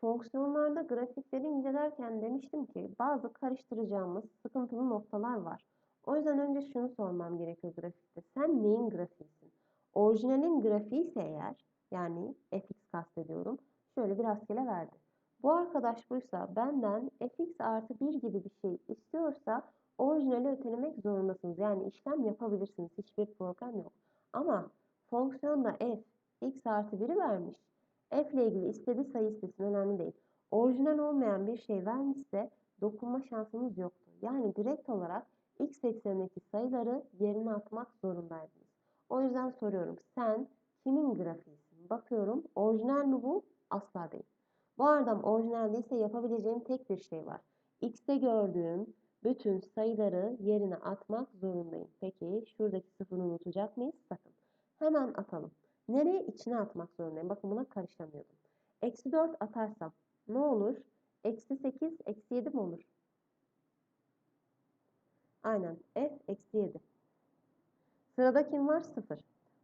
Fonksiyonlarda grafikleri incelerken demiştim ki bazı karıştıracağımız sıkıntılı noktalar var. O yüzden önce şunu sormam gerekiyor grafikte. Sen neyin grafiğisin? Orijinalin grafiği ise eğer yani fx kastediyorum. Şöyle bir rastgele verdi. Bu arkadaş buysa benden fx artı 1 gibi bir şey istiyorsa orijinali ötelemek zorundasınız. Yani işlem yapabilirsiniz. Hiçbir problem yok. Ama fonksiyonda f x artı 1'i vermiş. F ile ilgili istediği sayı istesin önemli değil. Orijinal olmayan bir şey vermişse dokunma şansınız yoktu. Yani direkt olarak x eksenindeki sayıları yerine atmak zorundaydınız. O yüzden soruyorum. Sen kimin grafiğisin? Bakıyorum. Orijinal mi bu? Asla değil. Bu adam orijinal değilse yapabileceğim tek bir şey var. X'te gördüğüm bütün sayıları yerine atmak zorundayım. Peki şuradaki sıfırı unutacak mıyız? Sakın. Hemen atalım. Nereye? içine atmak zorundayım. Bakın buna karışamıyordum. Eksi 4 atarsam ne olur? Eksi 8, eksi 7 mi olur? Aynen. F eksi 7. Sırada kim var? 0.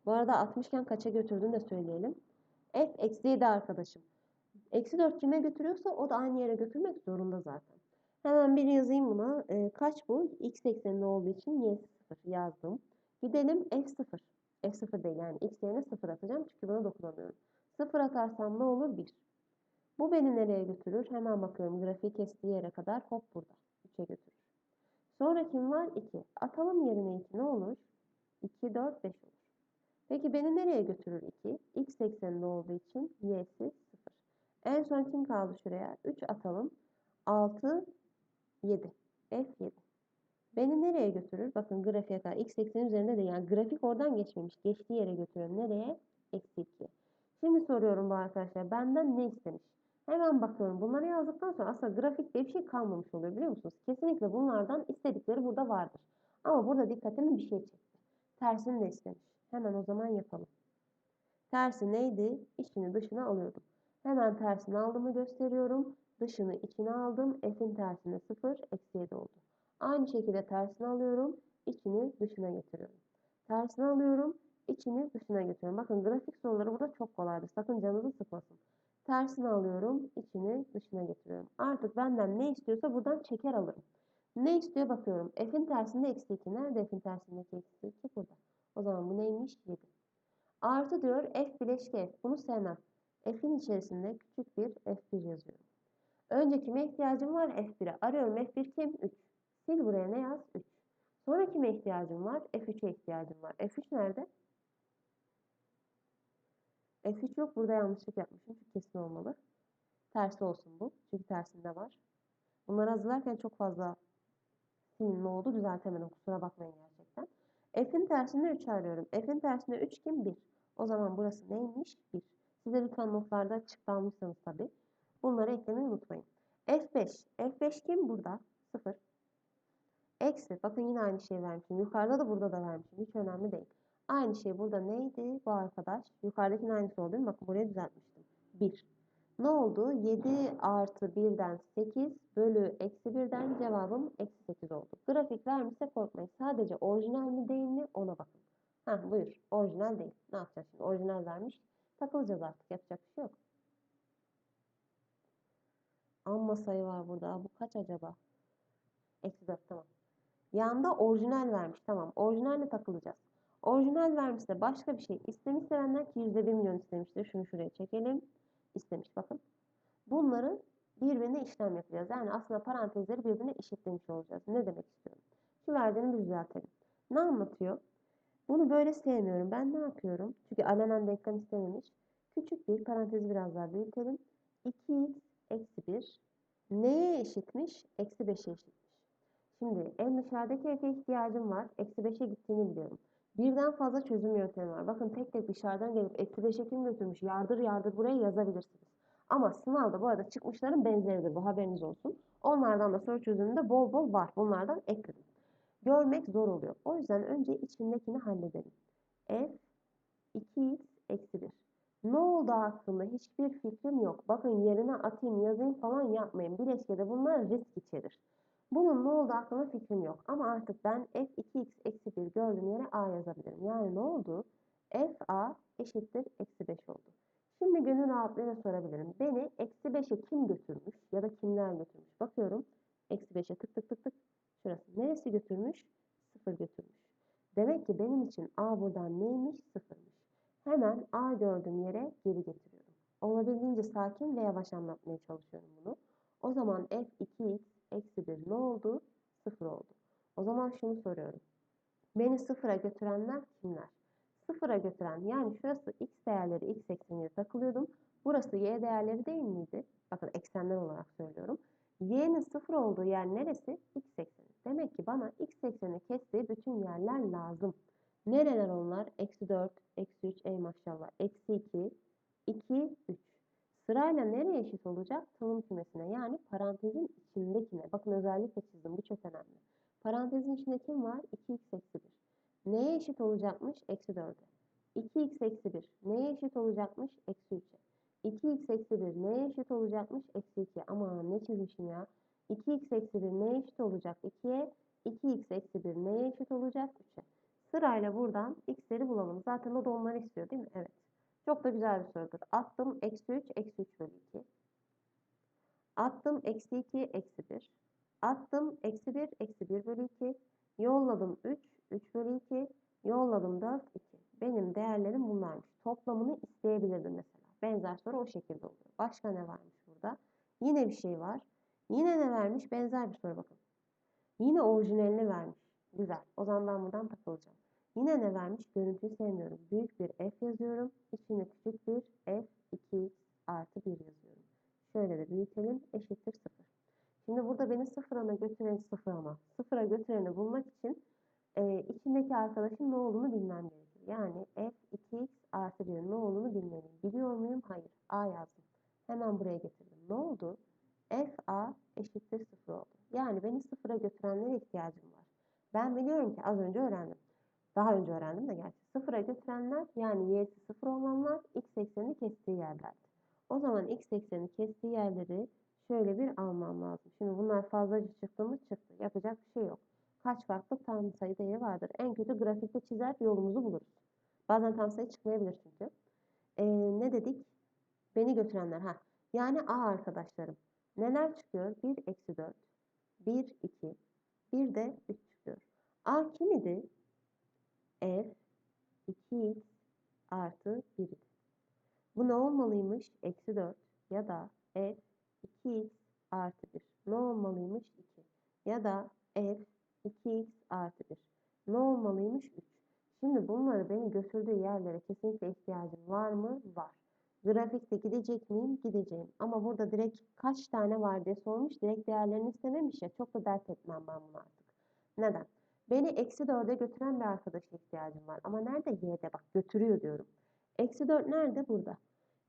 Bu arada 60 iken kaça götürdüğünü de söyleyelim. F eksi 7 arkadaşım. Eksi 4 kime götürüyorsa o da aynı yere götürmek zorunda zaten. Hemen bir yazayım buna. E, kaç bu? X ekseninde olduğu için Y 0 yazdım. Gidelim F0. F0 değil yani X yerine 0 atacağım çünkü buna dokunamıyorum. 0 atarsam ne olur? 1. Bu beni nereye götürür? Hemen bakıyorum grafiği kestiği yere kadar hop burada. 3'e götürür. Sonra kim var? 2. Atalım yerine 2 ne olur? 2, 4, 5 olur. Peki beni nereye götürür 2? X ekseninde olduğu için y'si 0. En son kim kaldı şuraya? 3 atalım. 6, 7. F7. Beni nereye götürür? Bakın grafiğe kadar. X eksen üzerinde de yani grafik oradan geçmemiş. Geçtiği yere götürüyorum. Nereye? Eksi 2. Şimdi soruyorum bu arkadaşlar. Benden ne istemiş? Hemen bakıyorum. Bunları yazdıktan sonra aslında grafik diye bir şey kalmamış oluyor biliyor musunuz? Kesinlikle bunlardan istedikleri burada vardır. Ama burada dikkatimi bir şey çekti. Tersini de istemiş. Hemen o zaman yapalım. Tersi neydi? İçini dışına alıyordum. Hemen tersini aldığımı gösteriyorum. Dışını içine aldım. F'in tersine 0, eksi 7 oldu. Aynı şekilde tersini alıyorum. içini dışına getiriyorum. Tersini alıyorum. içini dışına getiriyorum. Bakın grafik soruları burada çok kolaydır. Sakın canınızı sıkmasın. Tersini alıyorum. içini dışına getiriyorum. Artık benden ne istiyorsa buradan çeker alırım. Ne istiyor bakıyorum. F'in tersinde eksi 2. Nerede F'in tersindeki eksi 2? Burada. O zaman bu neymiş? 7. Artı diyor F bileşki F. Bunu sevmem. F'in içerisinde küçük bir F1 yazıyorum. Önce kime ihtiyacım var? F1'e. Arıyorum F1 kim? 3. Sil buraya ne yaz? 3. Sonra kime ihtiyacım var? F3'e ihtiyacım var. F3 nerede? F3 yok. Burada yanlışlık yapmışım. Çünkü kesin olmalı. Tersi olsun bu. Çünkü tersinde var. Bunları hazırlarken çok fazla silinme oldu. Düzeltemedim. Kusura bakmayın gerçekten. F'in tersinde 3 arıyorum. F'in tersinde 3 kim? 1. O zaman burası neymiş? 1. Size lütfen notlarda açık almışsanız tabii. Bunları eklemeyi unutmayın. F5. F5 kim? Burada. 0. Eksi. Bakın yine aynı şeyi vermişim. Yukarıda da burada da vermişim. Hiç önemli değil. Aynı şey burada neydi bu arkadaş? Yukarıdakinin aynısı oldu değil mi? Bakın buraya düzeltmiştim. 1. Ne oldu? 7 artı 1'den 8 bölü eksi 1'den cevabım eksi 8 oldu. Grafik vermişse korkmayın. Sadece orijinal mi değil mi ona bakın. Heh buyur. Orijinal değil. Ne yapacağız şimdi? Orijinal vermiş. Takılacağız artık. Yapacak bir şey yok. Amma sayı var burada. Bu kaç acaba? Eksi 4 tamam. Yanda orijinal vermiş. Tamam. Orijinalle takılacağız. Orijinal vermişse başka bir şey istemişse benden ki %1 milyon istemiştir. Şunu şuraya çekelim. İstemiş bakın. Bunları birbirine işlem yapacağız. Yani aslında parantezleri birbirine eşitlemiş olacağız. Ne demek istiyorum? Şu verdiğini düzeltelim. Ne anlatıyor? Bunu böyle sevmiyorum. Ben ne yapıyorum? Çünkü alenen denklem istememiş. Küçük bir parantezi biraz daha büyütelim. 2x eksi 1 neye eşitmiş? Eksi 5'e eşitmiş. Şimdi en dışarıdaki f'e ihtiyacım var. Eksi 5'e gittiğini biliyorum. Birden fazla çözüm yöntemi var. Bakın tek tek dışarıdan gelip eksi 5'e kim götürmüş? Yardır yardır buraya yazabilirsiniz. Ama sınavda bu arada çıkmışların benzeridir. Bu haberiniz olsun. Onlardan da soru çözümünde bol bol var. Bunlardan ekledim. Görmek zor oluyor. O yüzden önce içindekini halledelim. f 2x eksi 1. Ne oldu hakkında hiçbir fikrim yok. Bakın yerine atayım yazayım falan yapmayın. Bileşkede bunlar risk içerir. Bunun ne oldu hakkında fikrim yok. Ama artık ben f2x eksi 1 gördüğüm yere a yazabilirim. Yani ne oldu? f a eşittir eksi 5 oldu. Şimdi gönül rahatlığıyla sorabilirim. Beni eksi 5'e kim götürmüş ya da kimler götürmüş? Bakıyorum. Eksi 5'e tık tık tık tık. Şurası. Neresi götürmüş? 0 götürmüş. Demek ki benim için A buradan neymiş? 0'mış. Hemen A gördüğüm yere geri getiriyorum. Olabildiğince sakin ve yavaş anlatmaya çalışıyorum bunu. O zaman f 2x eksi 1 ne oldu? 0 oldu. O zaman şunu soruyorum. Beni sıfıra götürenler kimler? Sıfıra götüren yani şurası x değerleri x eksenine takılıyordum. Burası y değerleri değil miydi? Bakın eksenler olarak söylüyorum. y'nin sıfır olduğu yer neresi? x ekseni. Demek ki bana x ekseni kestiği bütün yerler lazım. Nereler onlar? Eksi 4, eksi 3, ey maşallah. Eksi 2, 2, 3. Sırayla nereye eşit olacak? Tanım kümesine yani parantezin içindekine. Bakın özellikle çizdim bu çok önemli. Parantezin içinde kim var? 2x eksi 1. Neye eşit olacakmış? Eksi 4'e. 2x eksi 1. Neye eşit olacakmış? Eksi 3'e. 2x eksi 1 neye eşit olacakmış? Eksi 2. Ama ne çizmişim ya? 2x eksi 1 neye eşit olacak? 2'ye. 2x eksi 1 neye eşit olacak? 3'e. Sırayla buradan x'leri bulalım. Zaten o da onları istiyor değil mi? Evet. Çok da güzel bir sorudur. Attım eksi 3, eksi 3 bölü 2. Attım eksi 2, eksi 1. Attım eksi 1, eksi 1 bölü 2. Yolladım 3, 3 bölü 2. Yolladım 4, 2. Benim değerlerim bunlarmış. Toplamını isteyebilirdim mesela. Benzer soru o şekilde oluyor. Başka ne varmış burada? Yine bir şey var. Yine ne vermiş? Benzer bir soru bakın. Yine orijinalini vermiş. Güzel. O zaman ben buradan takılacağım. Yine ne vermiş? Görüntüyü sevmiyorum. Büyük bir f yazıyorum. İçine küçük bir f 2x artı 1 yazıyorum. Şöyle de büyütelim. Eşittir 0. Şimdi burada beni sıfırana götüren sıfır ama sıfıra götüreni bulmak için e, içindeki arkadaşın ne olduğunu bilmem gerekiyor. Yani f 2x artı 1 ne olduğunu bilmeliyim. Biliyor muyum? Hayır. a yazdım. Hemen buraya getirdim. Ne oldu? f a eşittir 0 oldu. Yani beni sıfıra götürenlere ihtiyacım var. Ben biliyorum ki az önce öğrendim. Daha önce öğrendim de gerçi. Sıfıra götürenler yani y'si sıfır olanlar x eksenini kestiği yerlerdi. O zaman x eksenini kestiği yerleri şöyle bir almam lazım. Şimdi bunlar fazlaca çıktı mı çıktı. Yapacak bir şey yok. Kaç farklı tam sayı değeri vardır. En kötü grafikte çizer yolumuzu buluruz. Bazen tam sayı çıkmayabilir çünkü. Ee, ne dedik? Beni götürenler. ha. Yani a arkadaşlarım. Neler çıkıyor? 1 eksi 4. 1, 2. Bir de 3 çıkıyor. a kim idi? F 2x artı 1 idi. Bu ne olmalıymış? Eksi 4 ya da f 2x artı 1. Ne olmalıymış? 2. Ya da f 2x artı 1. Ne olmalıymış? 3. Şimdi bunları beni götürdüğü yerlere kesinlikle ihtiyacım var mı? Var. Grafikte gidecek miyim? Gideceğim. Ama burada direkt kaç tane var diye sormuş. Direkt değerlerini istememiş ya. Çok da dert etmem ben bunu artık. Neden? Beni eksi 4'e götüren bir arkadaşa ihtiyacım var. Ama nerede? Y'de bak götürüyor diyorum. Eksi 4 nerede? Burada.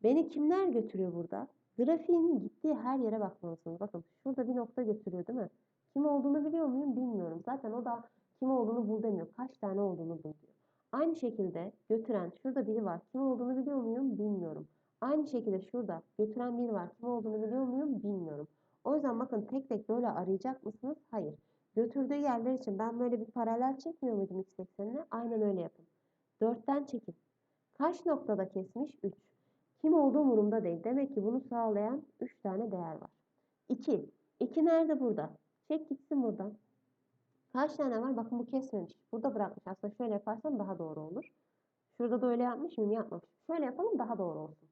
Beni kimler götürüyor burada? Grafiğin gittiği her yere bakmalısınız. Bakın şurada bir nokta götürüyor değil mi? Kim olduğunu biliyor muyum? Bilmiyorum. Zaten o da kim olduğunu bul demiyor. Kaç tane olduğunu bul diyor. Aynı şekilde götüren şurada biri var. Kim olduğunu biliyor muyum? Bilmiyorum. Aynı şekilde şurada götüren biri var. Kim olduğunu biliyor muyum? Bilmiyorum. O yüzden bakın tek tek böyle arayacak mısınız? Hayır. Götürdüğü yerler için ben böyle bir paralel çekmiyor muydum x eksenine? Aynen öyle yapın. 4'ten çekin. Kaç noktada kesmiş? 3. Kim olduğu umurumda değil. Demek ki bunu sağlayan 3 tane değer var. 2. 2 nerede burada? Çek gitsin buradan. Kaç tane var? Bakın bu kesmemiş. Burada bırakmış. Aslında şöyle yaparsam daha doğru olur. Şurada da öyle yapmış mıyım? Yapmamış. Şöyle yapalım daha doğru olsun.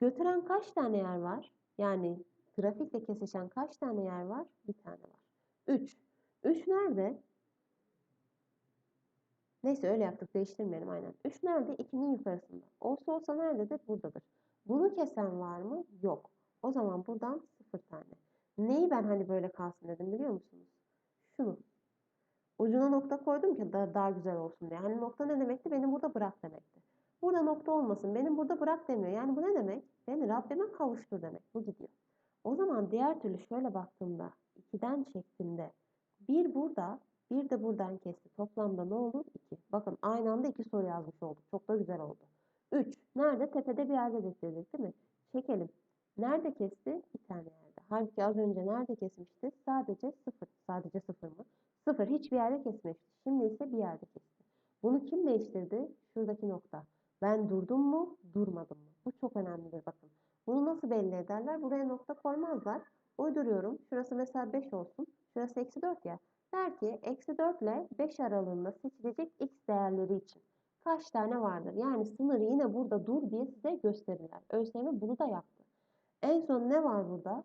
Götüren kaç tane yer var? Yani grafikle kesişen kaç tane yer var? Bir tane var. 3. 3 nerede? Neyse öyle yaptık değiştirmeyelim aynen. 3 nerede? 2'nin yukarısında. Olsa olsa nerededir? Buradadır. Bunu kesen var mı? Yok. O zaman buradan 0 tane. Neyi ben hani böyle kalsın dedim biliyor musunuz? Şunu. Ucuna nokta koydum ki daha, daha güzel olsun diye. Hani nokta ne demekti? Beni burada bırak demekti. Burada nokta olmasın. Benim burada bırak demiyor. Yani bu ne demek? Beni Rabbime kavuştur demek. Bu gidiyor. O zaman diğer türlü şöyle baktığımda 2'den çektiğimde bir burada bir de buradan kesti. Toplamda ne olur? 2. Bakın aynı anda iki soru yazmış olduk. Çok da güzel oldu. 3. Nerede? Tepede bir yerde bekledik değil mi? Çekelim. Nerede kesti? Bir tane yerde. Halbuki az önce nerede kesmişti? Sadece 0. Sadece 0 mı? 0. Hiçbir yerde kesmemişti. Şimdi ise bir yerde kesti. Bunu kim değiştirdi? Şuradaki nokta. Ben durdum mu? Durmadım mı? Bu çok önemlidir bakın. Bunu nasıl belli ederler? Buraya nokta koymazlar. Uyduruyorum. Şurası mesela 5 olsun. Şurası eksi 4 ya. Der ki eksi 4 ile 5 aralığında seçilecek x değerleri için kaç tane vardır? Yani sınırı yine burada dur diye size gösterirler. ÖSYM bunu da yaptı. En son ne var burada?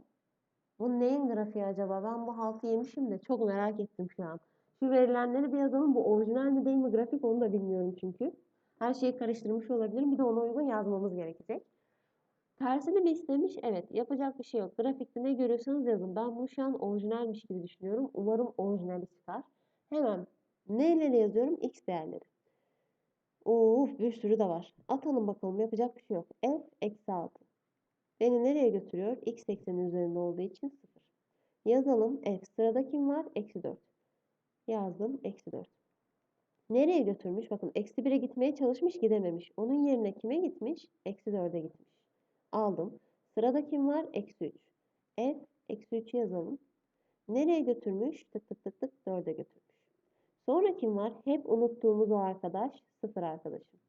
Bu neyin grafiği acaba? Ben bu haltı yemişim de çok merak ettim şu an. Şu verilenleri bir yazalım. Bu orijinal mi değil mi grafik onu da bilmiyorum çünkü. Her şeyi karıştırmış olabilirim. Bir de ona uygun yazmamız gerekecek. Tersini mi istemiş? Evet. Yapacak bir şey yok. Grafikte ne görüyorsanız yazın. Ben bunu şu an orijinalmiş gibi düşünüyorum. Umarım orijinali çıkar. Hemen neyle yazıyorum? X değerleri. Uf bir sürü de var. Atalım bakalım. Yapacak bir şey yok. F eksi 6. Beni nereye götürüyor? X eksenin üzerinde olduğu için 0. Yazalım. F. Sırada kim var? Eksi 4. Yazdım. Eksi 4. Nereye götürmüş? Bakın eksi 1'e gitmeye çalışmış gidememiş. Onun yerine kime gitmiş? Eksi 4'e gitmiş. Aldım. Sırada kim var? Eksi 3. F eksi 3'ü yazalım. Nereye götürmüş? Tık tık tık tık 4'e götürmüş. Sonra kim var? Hep unuttuğumuz o arkadaş. 0 arkadaşım.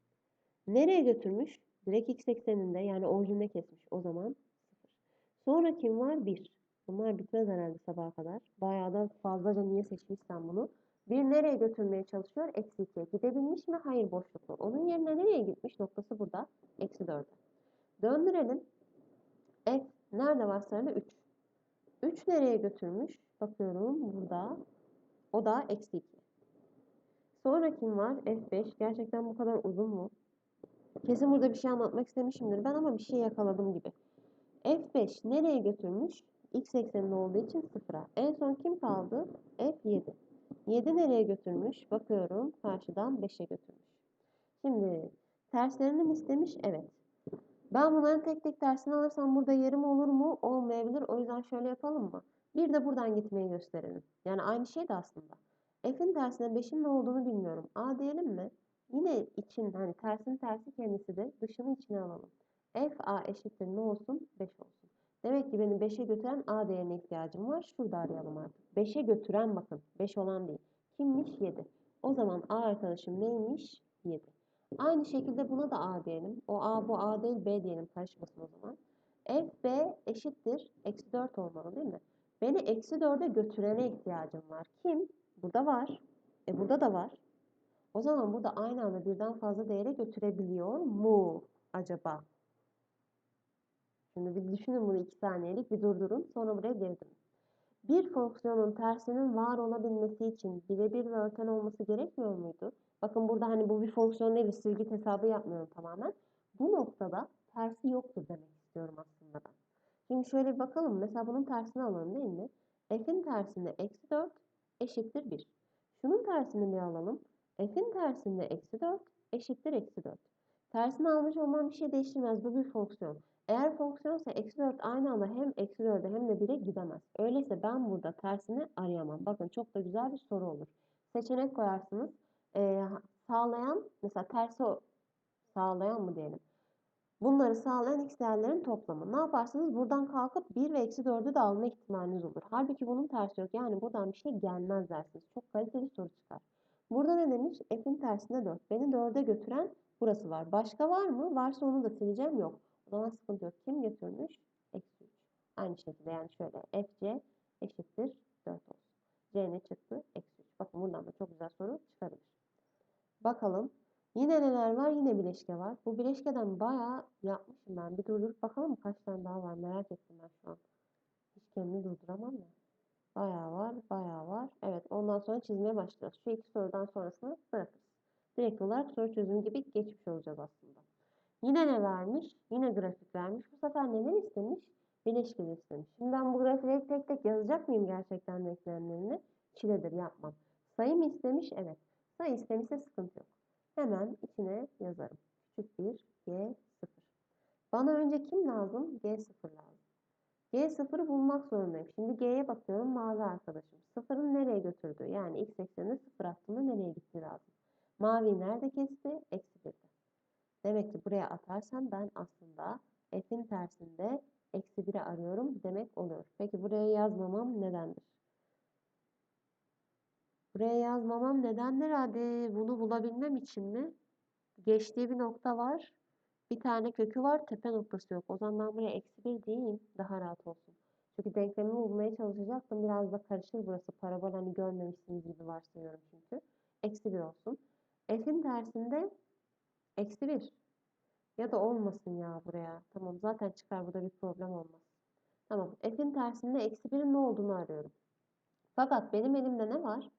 Nereye götürmüş? Direkt x ekseninde yani orijinde kesmiş. O zaman 0. Sonra kim var? 1. Bunlar bitmez herhalde sabaha kadar. Bayağı da fazlaca niye seçmişsem bunu. Bir nereye götürmeye çalışıyor? Eksi 2'ye. Gidebilmiş mi? Hayır boşluklu. Onun yerine nereye gitmiş? Noktası burada. Eksi 4'e. Döndürelim. F nerede var sırada? 3. 3 nereye götürmüş? Bakıyorum burada. O da eksi 2. Sonra kim var? F5. Gerçekten bu kadar uzun mu? Kesin burada bir şey anlatmak istemişimdir ben ama bir şey yakaladım gibi. F5 nereye götürmüş? X ekseninde olduğu için sıfıra. En son kim kaldı? F7. 7 nereye götürmüş? Bakıyorum karşıdan 5'e götürmüş. Şimdi terslerini mi istemiş? Evet. Ben bunların tek tek tersini alırsam burada yerim olur mu? Olmayabilir. O yüzden şöyle yapalım mı? Bir de buradan gitmeyi gösterelim. Yani aynı şey de aslında. F'in tersine 5'in ne olduğunu bilmiyorum. A diyelim mi? Yine için hani tersin tersi kendisidir. Dışını içine alalım. F A eşittir ne olsun? 5 olsun. Demek ki beni 5'e götüren A değerine ihtiyacım var. Şurada arayalım artık. 5'e götüren bakın. 5 olan değil. Kimmiş? 7. O zaman A arkadaşım neymiş? 7. Aynı şekilde buna da A diyelim. O A bu A değil B diyelim. Karışmasın o zaman. F B eşittir. Eksi 4 olmalı değil mi? Beni eksi 4'e götürene ihtiyacım var. Kim? Burada var. E burada da var. O zaman burada aynı anda birden fazla değere götürebiliyor mu acaba? Şimdi bir düşünün bunu iki saniyelik bir durdurun. Sonra buraya geri. Bir fonksiyonun tersinin var olabilmesi için birebir ve örten olması gerekmiyor muydu? Bakın burada hani bu bir fonksiyon değil, silgi hesabı yapmıyorum tamamen. Bu noktada tersi yoktur demek istiyorum aslında ben. Şimdi şöyle bir bakalım. Mesela bunun tersini alalım değil mi? F'in tersinde eksi 4 eşittir 1. Şunun tersini bir alalım. F'in tersinde eksi 4 eşittir eksi 4. Tersini almış olmam bir şey değiştirmez. Bu bir fonksiyon. Eğer fonksiyonsa eksi 4 aynı anda hem eksi 4'e hem de 1'e gidemez. Öyleyse ben burada tersini arayamam. Bakın çok da güzel bir soru olur. Seçenek koyarsınız. Ee, sağlayan mesela tersi sağlayan mı diyelim. Bunları sağlayan x toplamı. Ne yaparsınız? Buradan kalkıp 1 ve eksi 4'ü de alma ihtimaliniz olur. Halbuki bunun tersi yok. Yani buradan bir şey gelmez dersiniz. Çok kaliteli soru çıkar. Burada ne demiş? F'in tersinde 4. Beni 4'e götüren burası var. Başka var mı? Varsa onu da sileceğim. Yok. O zaman sıkıntı yok. Kim götürmüş? Eksi 3. Aynı şekilde yani şöyle fc eşittir 4 olsun. c ne çıktı? Eksi 3. Bakın buradan da çok güzel soru çıkabilir. Bakalım. Yine neler var? Yine bileşke var. Bu bileşkeden bayağı yapmışım ben. Bir durdurup bakalım kaç tane daha var. Merak ettim ben şu an. Hiç kendimi durduramam ya. Bayağı var, bayağı var. Evet, ondan sonra çizmeye başlıyoruz. Şu iki sorudan sonrasını bırakırız. Direkt olarak soru çözümü gibi geçmiş olacağız aslında. Yine ne vermiş? Yine grafik vermiş. Bu sefer neler istemiş? Bileşkeli istemiş. Şimdi ben bu grafikleri tek tek yazacak mıyım gerçekten denklemlerini? Çiledir yapmam. Sayı mı istemiş? Evet. Sayı istemişse sıkıntı yok. Hemen içine yazarım. Küçük bir G0. Bana önce kim lazım? G0 lazım. G0'ı bulmak zorundayım. Şimdi G'ye bakıyorum mavi arkadaşım. Sıfırın nereye götürdüğü yani x eksenine sıfır attığında nereye gitti lazım. Mavi nerede kesti? Eksi 1'de. Demek ki buraya atarsam ben aslında f'in tersinde eksi 1'i arıyorum demek oluyor. Peki buraya yazmamam nedendir? Buraya yazmamam nedendir? Hadi bunu bulabilmem için mi? Geçtiği bir nokta var. Bir tane kökü var, tepe noktası yok. O zaman ben buraya eksi 1 diyeyim, daha rahat olsun. Çünkü denklemi bulmaya çalışacaktım. Biraz da karışır burası. Parabol hani görmemişsiniz gibi varsayıyorum çünkü. Eksi 1 olsun. F'in tersinde eksi 1. Ya da olmasın ya buraya. Tamam zaten çıkar burada bir problem olmaz. Tamam. F'in tersinde eksi 1'in ne olduğunu arıyorum. Fakat benim elimde ne var?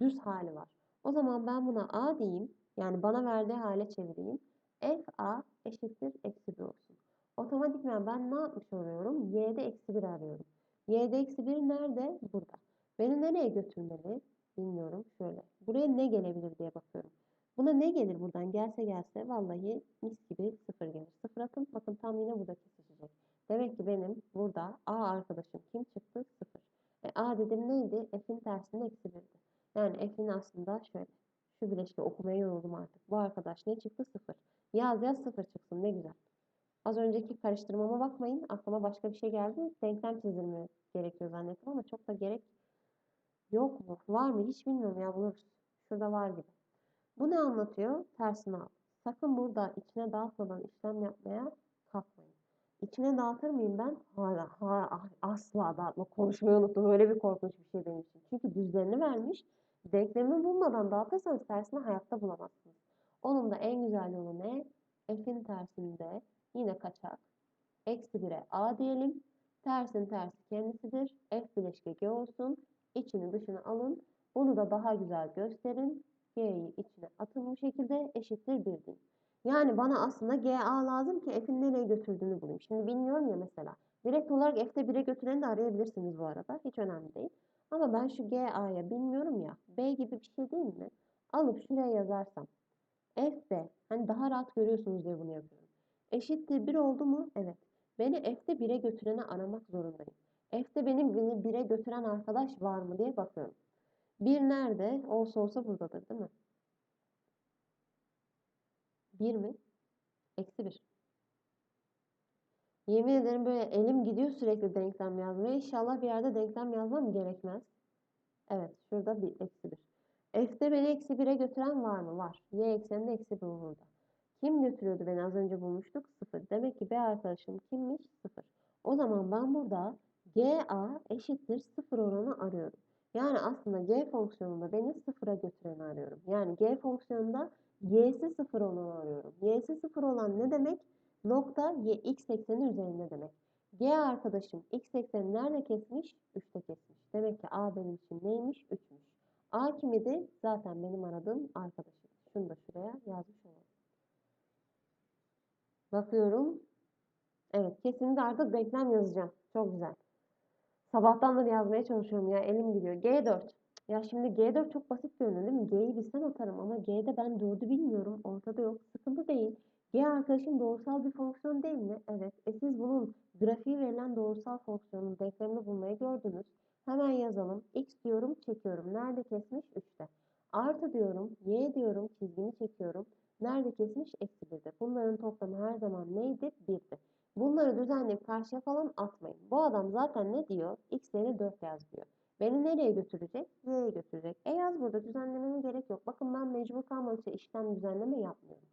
Düz hali var. O zaman ben buna A diyeyim. Yani bana verdiği hale çevireyim. F A eşittir eksi 1 olsun. Otomatikman ben ne yapmış oluyorum? Y'de eksi 1 arıyorum. Y'de eksi 1 nerede? Burada. Beni nereye götürmeli? Bilmiyorum. Şöyle. Buraya ne gelebilir diye bakıyorum. Buna ne gelir buradan? Gelse gelse vallahi mis gibi sıfır gelir. Sıfır atın. Bakın tam yine burada kesişecek. Demek ki benim burada A arkadaşım kim çıktı? Sıfır. E, A dedim neydi? F'in tersinde eksi 1'di. Yani F'in aslında şöyle. Şu bileşke okumaya yoruldum artık. Bu arkadaş ne çıktı? Sıfır. Yaz yaz sıfır çıksın. Ne güzel. Az önceki karıştırmama bakmayın. Aklıma başka bir şey geldi. Denklem çizilme gerekiyor zannettim ama çok da gerek yok mu? Var mı? Hiç bilmiyorum ya buluruz. Şurada var gibi. Bu ne anlatıyor? Tersini al. Sakın burada içine dağıtmadan işlem yapmaya kalkmayın. İçine dağıtır mıyım ben? Hala, hala asla dağıtma. Konuşmayı unuttum. Öyle bir korkunç bir şey benim için. Çünkü düzlerini vermiş. Denklemi bulmadan dağıtırsanız tersini hayatta bulamazsınız. Onun da en güzel yolu ne? F'in tersinde yine kaçak. Eksi 1'e A diyelim. Tersin tersi kendisidir. F bileşke G olsun. İçini dışını alın. Bunu da daha güzel gösterin. G'yi içine atın bu şekilde eşittir 1 deyin. Yani bana aslında GA lazım ki F'in nereye götürdüğünü bulayım. Şimdi bilmiyorum ya mesela. Direkt olarak F'te 1'e götüreni de arayabilirsiniz bu arada. Hiç önemli değil. Ama ben şu GA'ya bilmiyorum ya. B gibi bir şey değil mi? Alıp şuraya yazarsam. FB. Hani daha rahat görüyorsunuz diye bunu yapıyorum. Eşittir 1 oldu mu? Evet. Beni F'te 1'e götüreni aramak zorundayım. F'te benim beni 1'e götüren arkadaş var mı diye bakıyorum. 1 nerede? Olsa olsa buradadır değil mi? 1 mi? Eksi 1. Yemin ederim böyle elim gidiyor sürekli denklem yazmaya. İnşallah bir yerde denklem yazmam gerekmez. Evet şurada bir eksi 1. F'te beni eksi 1'e götüren var mı? Var. Y ekseninde eksi 1 burada. Kim götürüyordu beni az önce bulmuştuk? 0. Demek ki B arkadaşım kimmiş? 0. O zaman ben burada GA eşittir 0 oranı arıyorum. Yani aslında G fonksiyonunda beni 0'a götüreni arıyorum. Yani G fonksiyonunda y'si 0 olanı arıyorum. y'si 0 olan ne demek? Nokta y x ekseni üzerinde demek. G arkadaşım x ekseni nerede kesmiş? 3'te kesmiş. Demek ki A benim için neymiş? 3'müş. A kimidi? Zaten benim aradığım arkadaşım. Şunu da şuraya yazmış olalım. Bakıyorum. Evet kesinlikle artık denklem yazacağım. Çok güzel. Sabahtan da yazmaya çalışıyorum ya elim gidiyor. G4. Ya şimdi G4 çok basit görünüyor değil mi? G'yi bilsem atarım ama G'de ben 4'ü bilmiyorum. Ortada yok. Sıkıntı değil. G arkadaşım doğrusal bir fonksiyon değil mi? Evet. E siz bunun grafiği verilen doğrusal fonksiyonun denklemini bulmayı gördünüz. Hemen yazalım. X diyorum çekiyorum. Nerede kesmiş? 3'te. Artı diyorum. Y diyorum. Çizgimi çekiyorum. Nerede kesmiş? Eksi 1'de. Bunların toplamı her zaman neydi? 1'di. Bunları düzenleyip karşıya falan atmayın. Bu adam zaten ne diyor? X'leri 4 yaz diyor. Beni nereye götürecek? Y'ye götürecek. E yaz burada düzenlemene gerek yok. Bakın ben mecbur kalmadıkça işlem düzenleme yapmıyorum.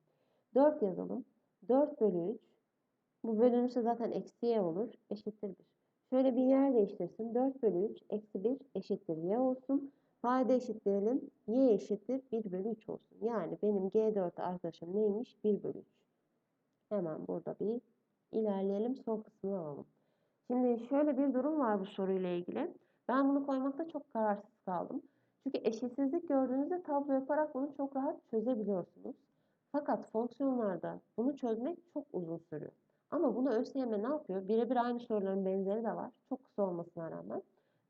4 yazalım. 4 bölü 3. Bu bölünürse zaten eksi y olur. Eşittir 1. Şöyle bir yer değiştirsin. 4 bölü 3 eksi 1 eşittir y olsun. Payda eşitleyelim. Y eşittir 1 bölü 3 olsun. Yani benim G4 arkadaşım neymiş? 1 bölü 3. Hemen burada bir ilerleyelim. Son kısmını alalım. Şimdi şöyle bir durum var bu soruyla ilgili. Ben bunu koymakta çok kararsız kaldım. Çünkü eşitsizlik gördüğünüzde tablo yaparak bunu çok rahat çözebiliyorsunuz. Fakat fonksiyonlarda bunu çözmek çok uzun sürüyor. Ama bunu ÖSYM ne yapıyor? Birebir aynı soruların benzeri de var. Çok kısa olmasına rağmen.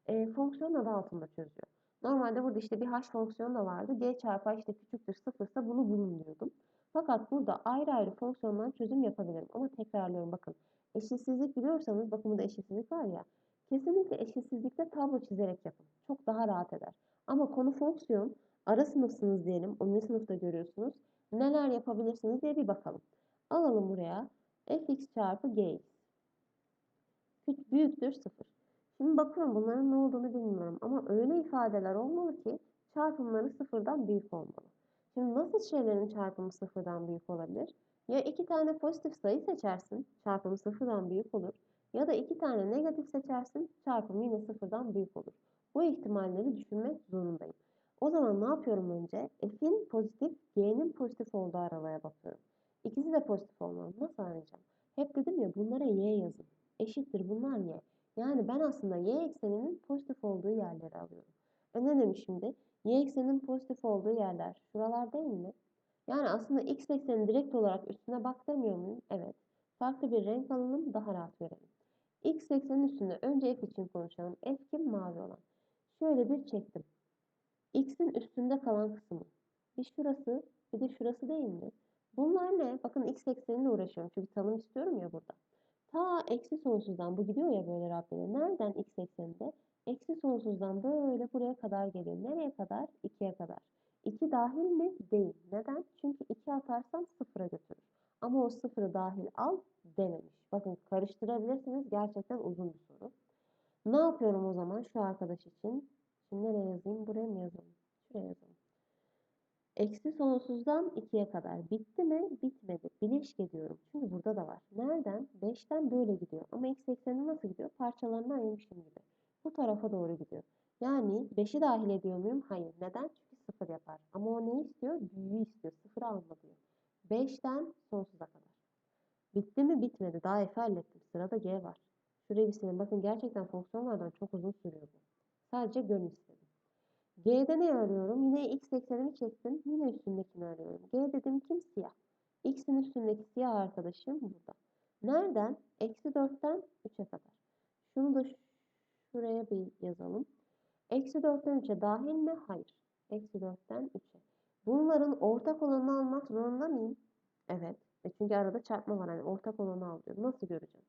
E, fonksiyon adı altında çözüyor. Normalde burada işte bir h fonksiyonu da vardı. g çarpı işte küçüktür sıfırsa bunu bulun diyordum. Fakat burada ayrı ayrı fonksiyondan çözüm yapabilirim. Ama tekrarlıyorum bakın. Eşitsizlik biliyorsanız bakın burada eşitsizlik var ya. Kesinlikle eşitsizlikte tablo çizerek yapın. Çok daha rahat eder. Ama konu fonksiyon, ara sınıfsınız diyelim, 10. sınıfta görüyorsunuz. Neler yapabilirsiniz diye bir bakalım. Alalım buraya fx çarpı gx. Büyüktür 0. Şimdi bakıyorum bunların ne olduğunu bilmiyorum ama öyle ifadeler olmalı ki çarpımları sıfırdan büyük olmalı. Şimdi nasıl şeylerin çarpımı sıfırdan büyük olabilir? Ya iki tane pozitif sayı seçersin, çarpımı sıfırdan büyük olur. Ya da iki tane negatif seçersin, çarpımı yine sıfırdan büyük olur. Bu ihtimalleri düşünmek zorundayım. O zaman ne yapıyorum önce? F'in pozitif, G'nin pozitif olduğu aralaya bakıyorum. İkisi de pozitif olmalı. Nasıl arayacağım? Hep dedim ya bunlara Y yazın. Eşittir bunlar Y. Yani ben aslında Y ekseninin pozitif olduğu yerleri alıyorum. E ne demiş şimdi? Y ekseninin pozitif olduğu yerler şuralar değil mi? Yani aslında X eksenin direkt olarak üstüne bak demiyor muyum? Evet. Farklı bir renk alalım daha rahat görelim. X eksenin üstünde önce F için konuşalım. F kim? Mavi olan. Şöyle bir çektim. X'in üstünde kalan kısmı. Bir şurası bir de şurası değil mi? Bunlar ne? Bakın X ekseniyle uğraşıyorum. Çünkü tanım istiyorum ya burada. Ta eksi sonsuzdan bu gidiyor ya böyle Rabbine. Nereden X ekseninde? Eksi sonsuzdan böyle buraya kadar geliyor. Nereye kadar? 2'ye kadar. 2 dahil mi? Değil. Neden? Çünkü 2 atarsam sıfıra götürür. Ama o sıfırı dahil al dememiş. Bakın karıştırabilirsiniz. Gerçekten uzun bir soru. Ne yapıyorum o zaman şu arkadaş için? Şimdi nereye yazayım? Buraya mı yazalım? Şuraya yazalım. Eksi sonsuzdan 2'ye kadar. Bitti mi? Bitmedi. Bileşke diyorum. Çünkü burada da var. Nereden? 5'ten böyle gidiyor. Ama x ekseni nasıl gidiyor? Parçalarına ayırmışım gibi. Bu tarafa doğru gidiyor. Yani 5'i dahil ediyor muyum? Hayır. Neden? Çünkü 0 yapar. Ama o ne istiyor? Büyüğü istiyor. 0'ı alma diyor. 5'ten sonsuza kadar. Bitti mi? Bitmedi. Daha F hallettim. Sırada G var. Şurayı bir silin. Bakın gerçekten fonksiyonlardan çok uzun sürüyor bu. Sadece görün istedim. G'de ne arıyorum? Yine x eksenimi çektim. Yine üstündekini arıyorum. G dedim kim? Siyah. X'in üstündeki siyah arkadaşım burada. Nereden? Eksi 4'ten 3'e kadar. Şunu da şuraya bir yazalım. Eksi 4'ten 3'e dahil mi? Hayır. Eksi 4'ten 3'e. Bunların ortak olanını almak zorunda mıyım? Evet. E çünkü arada çarpma var. Yani ortak olanı al diyor. Nasıl göreceğim?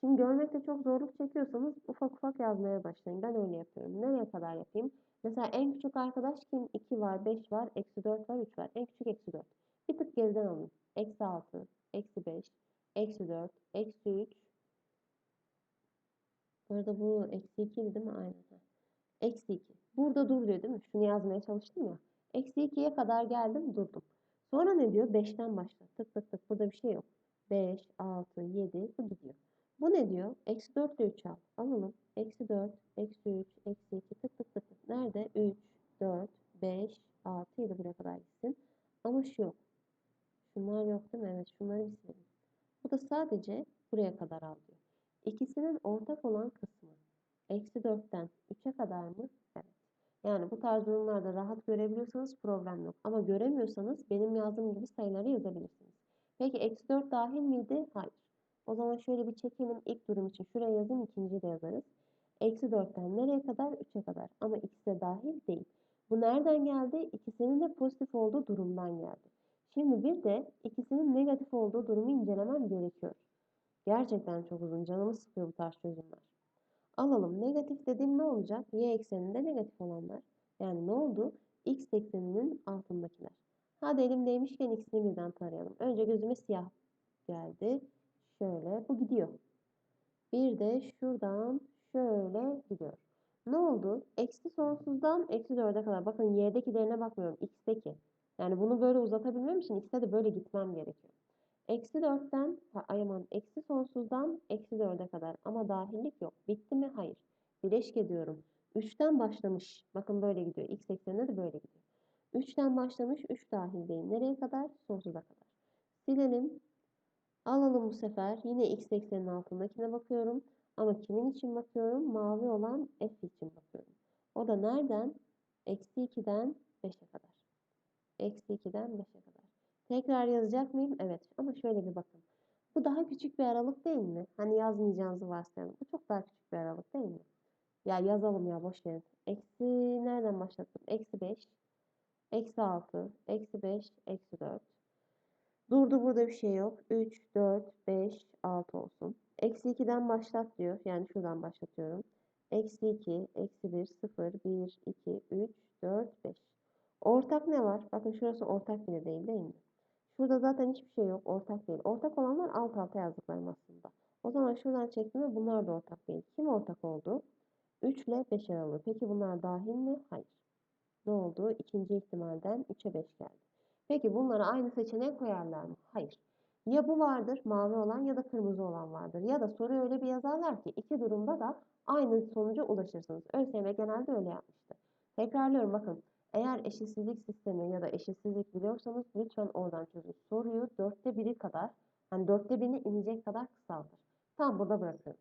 Şimdi görmekte çok zorluk çekiyorsanız ufak ufak yazmaya başlayın. Ben öyle yapıyorum. Nereye kadar yapayım? Mesela en küçük arkadaş kim? 2 var, 5 var, eksi 4 var, 3 var. En küçük eksi 4. Bir tık geriden alayım. Eksi 6, eksi 5, eksi 4, eksi 3. Bu arada bu eksi 2 değil mi? Aynen. Eksi 2. Burada dur diyor değil mi? Şunu yazmaya çalıştım ya. Eksi 2'ye kadar geldim durdum. Sonra ne diyor? 5'ten başla. Tık tık tık. Burada bir şey yok. 5, 6, 7 bu gidiyor. Bu ne diyor? Eksi 4 ile 3 al. Alalım. Eksi 4, eksi 3, eksi 2 tık tık tık. Nerede? 3, 4, 5, 6, 7 buraya kadar gitsin. Ama şu yok. Şunlar yok değil mi? Evet şunları bir silelim. Bu da sadece buraya kadar al diyor. İkisinin ortak olan kısmı. Eksi 4'ten 3'e kadar mı? Evet. Yani bu tarz durumlarda rahat görebiliyorsanız problem yok. Ama göremiyorsanız benim yazdığım gibi sayıları yazabilirsiniz. Peki eksi 4 dahil miydi? Hayır. O zaman şöyle bir çekelim ilk durum için. Şuraya yazayım ikinciyi de yazarız. Eksi 4'ten nereye kadar? 3'e kadar. Ama ikisi de dahil değil. Bu nereden geldi? İkisinin de pozitif olduğu durumdan geldi. Şimdi bir de ikisinin negatif olduğu durumu incelemem gerekiyor. Gerçekten çok uzun. Canımı sıkıyor bu tarz çözümler. Alalım. Negatif dediğim ne olacak? Y ekseninde negatif olanlar. Yani ne oldu? X ekseninin altındakiler. Hadi elimdeymişken ikisini birden tarayalım. Önce gözüme siyah geldi. Şöyle bu gidiyor. Bir de şuradan şöyle gidiyor. Ne oldu? Eksi sonsuzdan eksi 4'e kadar. Bakın y'dekilerine bakmıyorum. X'teki. Yani bunu böyle uzatabilmem için x'te de böyle gitmem gerekiyor. Eksi 4'ten, ay eksi sonsuzdan eksi 4'e kadar. Ama dahillik yok. Bitti mi? Hayır. Bileşke diyorum. 3'ten başlamış. Bakın böyle gidiyor. X ekseninde de böyle gidiyor. 3'ten başlamış. 3 dahildeyim. Nereye kadar? Sonsuza kadar. Silelim. Alalım bu sefer. Yine x eksenin altındakine bakıyorum. Ama kimin için bakıyorum? Mavi olan f için bakıyorum. O da nereden? Eksi 2'den 5'e kadar. Eksi 2'den 5'e kadar. Tekrar yazacak mıyım? Evet. Ama şöyle bir bakın. Bu daha küçük bir aralık değil mi? Hani yazmayacağınızı varsayalım. Bu çok daha küçük bir aralık değil mi? Ya yazalım ya boş verin. Eksi nereden başlattım? Eksi 5. Eksi 6. Eksi 5. Eksi 4. Durdu burada bir şey yok. 3, 4, 5, 6 olsun. Eksi 2'den başlat diyor. Yani şuradan başlatıyorum. Eksi 2, eksi 1, 0, 1, 2, 3, 4, 5. Ortak ne var? Bakın şurası ortak bile değil değil mi? Şurada zaten hiçbir şey yok. Ortak değil. Ortak olanlar alt alta yazdıklarım aslında. O zaman şuradan çektiğimde bunlar da ortak değil. Kim ortak oldu? 3 ile 5 aralığı. Peki bunlar dahil mi? Hayır. Ne oldu? İkinci ihtimalden 3'e 5 geldi. Peki bunları aynı seçeneğe koyarlar mı? Hayır. Ya bu vardır mavi olan ya da kırmızı olan vardır. Ya da soruyu öyle bir yazarlar ki iki durumda da aynı sonuca ulaşırsınız. ÖSYM genelde öyle yapmıştır. Tekrarlıyorum bakın. Eğer eşitsizlik sistemi ya da eşitsizlik biliyorsanız lütfen oradan çözün. Soruyu dörtte biri kadar, hani dörtte birini inecek kadar kısaltır. Tam burada bırakıyorum.